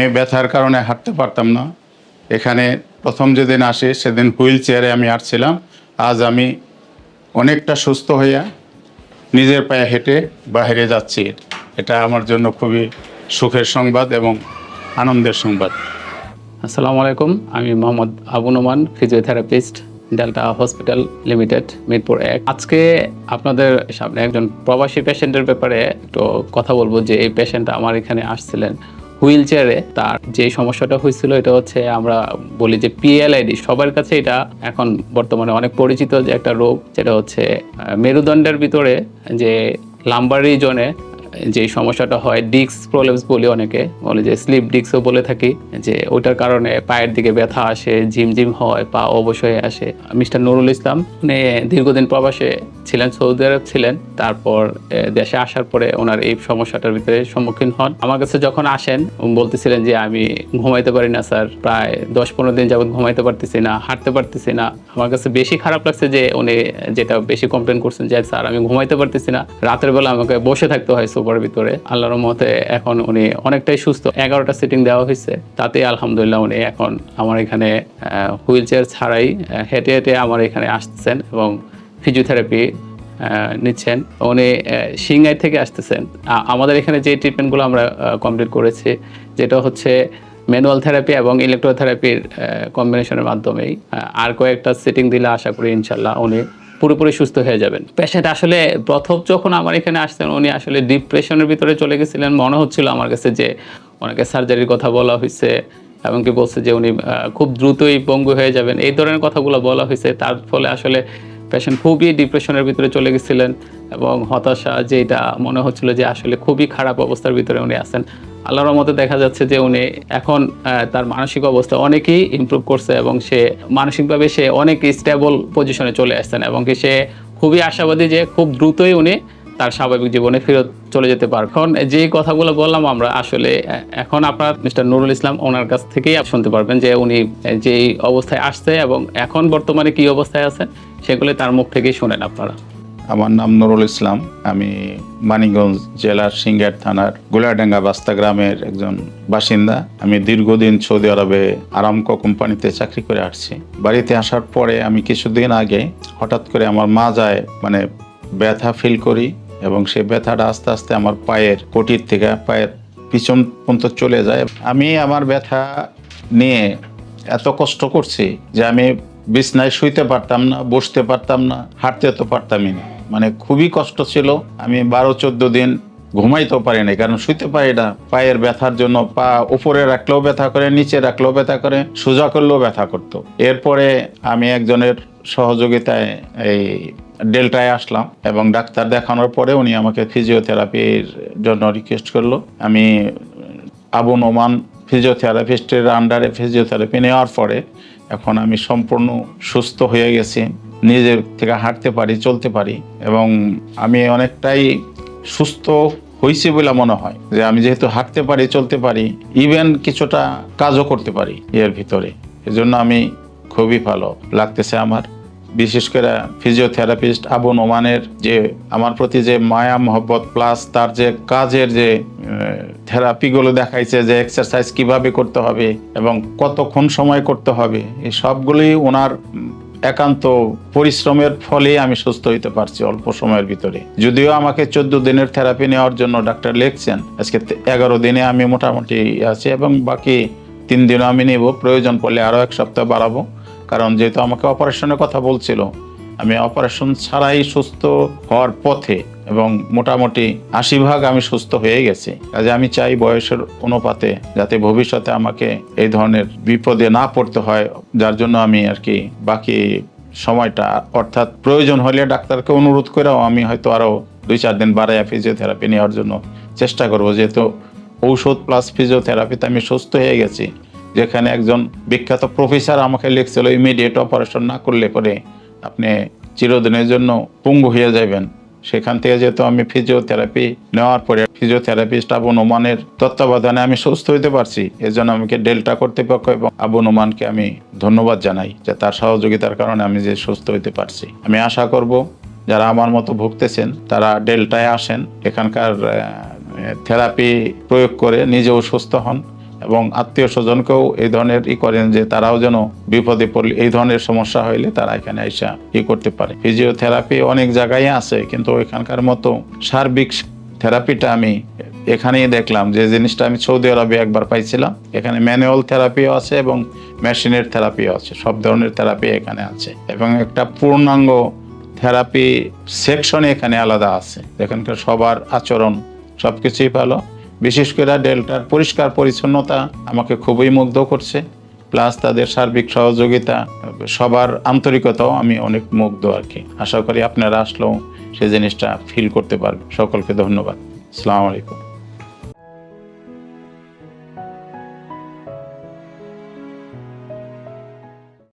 আমি ব্যথার কারণে হাঁটতে পারতাম না। এখানে প্রথম যেদিন আসি, সেদিন হুইল চেয়ারে আমি হাঁটছিলাম। আজ আমি অনেকটা সুস্থ হইয়া নিজের পায়ে হেঁটে বাইরে যাচ্ছি। এটা আমার জন্য খুবই সুখের সংবাদ এবং আনন্দের সংবাদ। আসসালামু আলাইকুম, আমি Mohammad Abu Noman, physiotherapist, Delta hospital limited, Mirpur এক। আজকে আপনাদের সামনে একজন প্রবাসী পেশেন্টের ব্যাপারে একটু কথা বলব যে এই পেশেন্ট আমার এখানে আসছিলেন। হুইল চেয়ারে তার যে সমস্যাটা হয়েছিল, এটা হচ্ছে আমরা বলি যে পিএলআইডি সবার কাছে এটা এখন বর্তমানে অনেক পরিচিত যে একটা রোগ, যেটা হচ্ছে মেরুদণ্ডের ভিতরে যে লাম্বার রিজনে যে সমস্যাটা হয় ডিক্স প্রবলেমস বলি অনেকে, বলে যে স্লিপ ডিক্সও বলে থাকি, যে ওইটার কারণে পায়ের দিকে ব্যথা আসে, ঝিমঝিম হয়, পা অবশ্যই আসে। মিস্টার নুরুল ইসলাম, উনি দীর্ঘদিন প্রবাসে ছিলেন, সৌদি আরব ছিলেন, তারপর দেশে আসার পরে ওনার এই সমস্যাটার ভিতরে সম্মুখীন হন। আমার কাছে যখন আসেন বলতেছিলেন যে, আমি ঘুমাইতে পারি না, স্যার। প্রায় দশ পনেরো দিন যাবত ঘুমাইতে পারতেছি না, হাঁটতে পারতেছি না। আমার কাছে বেশি খারাপ লাগছে যে, উনি যেটা বেশি কমপ্লেন করছেন যে, স্যার, আমি ঘুমাইতে পারতেছি না। রাতের বেলা আমাকে বসে থাকতে হয় সোফার ভিতরে। আল্লাহর মতে এখন উনি অনেকটাই সুস্থ। এগারোটা সিটিং দেওয়া হয়েছে। তাতে আলহামদুলিল্লাহ উনি এখন আমার এখানে হুইল চেয়ার ছাড়াই হেঁটে হেঁটে আমার এখানে আসতেছেন এবং ফিজিওথেরাপি নিচ্ছেন। উনি সিংহাই থেকে আসতেছেন। আমাদের এখানে যে ট্রিটমেন্টগুলো আমরা কমপ্লিট করেছি, যেটা হচ্ছে ম্যানুয়াল থেরাপি এবং ইলেকট্রোথেরাপির কম্বিনেশনের মাধ্যমেই আর কয়েকটা সিটিং দিলে আশা করি ইনশাল্লাহ উনি পুরোপুরি সুস্থ হয়ে যাবেন। পেশেন্ট আসলে প্রথম যখন আমার এখানে আসতেন উনি আসলে ডিপ্রেশনের ভিতরে চলে গেছিলেন। মনে হচ্ছিল আমার কাছে যে ওনাকে সার্জারির কথা বলা হয়েছে, এমনকি বলছে যে উনি খুব দ্রুতই পঙ্গু হয়ে যাবেন। এই ধরনের কথাগুলো বলা হয়েছে। তার ফলে আসলে পেশেন্ট খুবই ডিপ্রেশনের ভিতরে চলে গেছিলেন এবং হতাশা যেটা মনে হচ্ছিল যে আসলে খুবই খারাপ অবস্থার ভিতরে উনি আছেন। আল্লাহর রহমতে দেখা যাচ্ছে যে উনি এখন তার মানসিক অবস্থা অনেকই ইমপ্রুভ করছে এবং সে মানসিকভাবে সে অনেক স্টেবল পজিশনে চলে আসছেন এবং কি সে খুবই আশাবাদী যে খুব দ্রুতই উনি তার স্বাভাবিক জীবনে ফেরত চলে যেতে পারে এখন যে কথাগুলো বললাম আমরা, আসলে এখন আপনার মিস্টার নুরুল ইসলাম ওনার কাছ থেকেই শুনতে পারবেন যে উনি যেই অবস্থায় আসছে এবং এখন বর্তমানে কি অবস্থায় আছেন, সেগুলো তার মুখ থেকেই শোনেন আপনারা। আমার নাম নুরুল ইসলাম। আমি মানিগঞ্জ জেলার সিঙ্গার থানার গোলাডাঙ্গা বাস্তা গ্রামের একজন বাসিন্দা। আমি দীর্ঘদিন সৌদি আরবে আরামকো কোম্পানিতে চাকরি করে আসছি। বাড়িতে আসার পরে আমি কিছুদিন আগে হঠাৎ করে আমার মা যায় মানে ব্যথা ফিল করি এবং সেই ব্যথাটা আস্তে আস্তে আমার পায়ের কোটির থেকে পায়ের পিছন পর্যন্ত চলে যায়। আমি আমার ব্যথা নিয়ে এত কষ্ট করছি যে আমি বিছনায় শুইতে পারতাম না, বসতে পারতাম না, হাঁটতে তো পারতামই না। মানে খুবই কষ্ট ছিল। আমি বারো, চোদ্দ দিন ঘুমাইতেও পারি না কারণ শুইতে পারি না। পায়ের ব্যথার জন্য পা উপরে রাখলেও ব্যথা করে, নিচে রাখলেও ব্যথা করে, সোজা করলেও ব্যথা করতো। এরপরে আমি একজনের সহযোগিতায় এই ডেল্টায় আসলাম এবং ডাক্তার দেখানোর পরে উনি আমাকে ফিজিওথেরাপির জন্য রিকোয়েস্ট করল। আমি আবু নোমান ফিজিওথেরাপিস্টের আন্ডারে ফিজিওথেরাপি নেওয়ার পরে এখন আমি সম্পূর্ণ সুস্থ হয়ে গেছি, নিজের থেকে হাঁটতে পারি, চলতে পারি এবং আমি অনেকটাই সুস্থ হয়েছে বলে মনে হয় যে আমি যেহেতু হাঁটতে পারি, চলতে পারি ইভেন কিছুটা কাজও করতে পারি এর ভিতরে। এজন্য আমি খুবই ভালো লাগতেছে আমার। বিশেষ করে ফিজিওথেরাপিস্ট আবু নোমানের যে আমার প্রতি যে মায়া, মহব্বত প্লাস তার যে কাজের যে থেরাপিগুলো দেখাইছে যে এক্সারসাইজ কীভাবে করতে হবে এবং কতক্ষণ সময় করতে হবে, এই সবগুলোই ওনার একান্ত পরিশ্রমের ফলে আমি সুস্থ হইতে পারছি অল্প সময়ের ভিতরে। যদিও আমাকে চোদ্দ দিনের থেরাপি নেওয়ার জন্য ডাক্তার লিখছেন, আজকে এগারো দিনে আমি মোটামুটি আছি এবং বাকি তিন দিনও আমি নেব, প্রয়োজন পড়লে আরও এক সপ্তাহ বাড়াবো। কারণ যেহেতু আমাকে অপারেশনের কথা বলছিল, আমি অপারেশন ছাড়াই সুস্থ হওয়ার পথে এবং মোটামুটি আশি ভাগ আমি সুস্থ হয়ে গেছি। কাজে আমি চাই বয়সের অনুপাতে যাতে ভবিষ্যতে আমাকে এই ধরনের বিপদে না পড়তে হয়, যার জন্য আমি আর কি বাকি সময়টা, অর্থাৎ প্রয়োজন হলে ডাক্তারকে অনুরোধ করেও আমি হয়তো আরও দুই চার দিন বাড়াইয়া ফিজিওথেরাপি নেওয়ার জন্য চেষ্টা করব। যেহেতু ঔষধ প্লাস ফিজিওথেরাপিতে আমি সুস্থ হয়ে গেছি যেখানে একজন বিখ্যাত প্রফেসর আমাকে লিখছিল ইমিডিয়েট অপারেশন না করলে পরে আপনি চিরদিনের জন্য পঙ্গু হয়ে যাবেন সেখান থেকে যেহেতু আমি ফিজিওথেরাপি নেওয়ার পরে ফিজিওথেরাপিস্ট আবু নোমানের তত্ত্বাবধানে আমি সুস্থ হতে পারছি, এজন্য আমাকে ডেল্টা কর্তৃপক্ষ এবং আবু নোমানকে আমি ধন্যবাদ জানাই যে তার সহযোগিতার কারণে আমি যে সুস্থ হতে পারছি। আমি আশা করব যারা আমার মতো ভুগতেছেন, তারা ডেল্টায় আসেন, এখানকার থেরাপি প্রয়োগ করে নিজেও সুস্থ হন। এবং আত্মীয় স্বজনকেও এই ধরনের ই করেন যে তারাও যেন বিপদে পড়লে এই ধরনের সমস্যা হইলে তারা এখানে আইসা ই করতে পারে। ফিজিওথেরাপি অনেক জায়গায় আছে, কিন্তু এখানকার মতো সার্বিক থেরাপিটা আমি এখানেই দেখলাম যে জিনিসটা আমি সৌদি আরবে একবার পাইছিলাম। এখানে ম্যানুয়াল থেরাপিও আছে এবং মেশিনের থেরাপিও আছে, সব ধরনের থেরাপি এখানে আছে। এবং একটা পূর্ণাঙ্গ থেরাপি সেকশন এখানে আলাদা আছে। এখানকার সবার আচরণ সব কিছুই ভালো। বিশেষ করে ডেল্টার পরিষ্কার পরিচ্ছন্নতা আমাকে খুবই মুগ্ধ করছে প্লাস তাদের সার্বিক সহযোগিতা, সবার আন্তরিকতাও আমি অনেক মুগ্ধ আর কি। আশা করি আপনারা আসলেও সেই জিনিসটা ফিল করতে পারবে সকলকে ধন্যবাদ। আসসালামু আলাইকুম।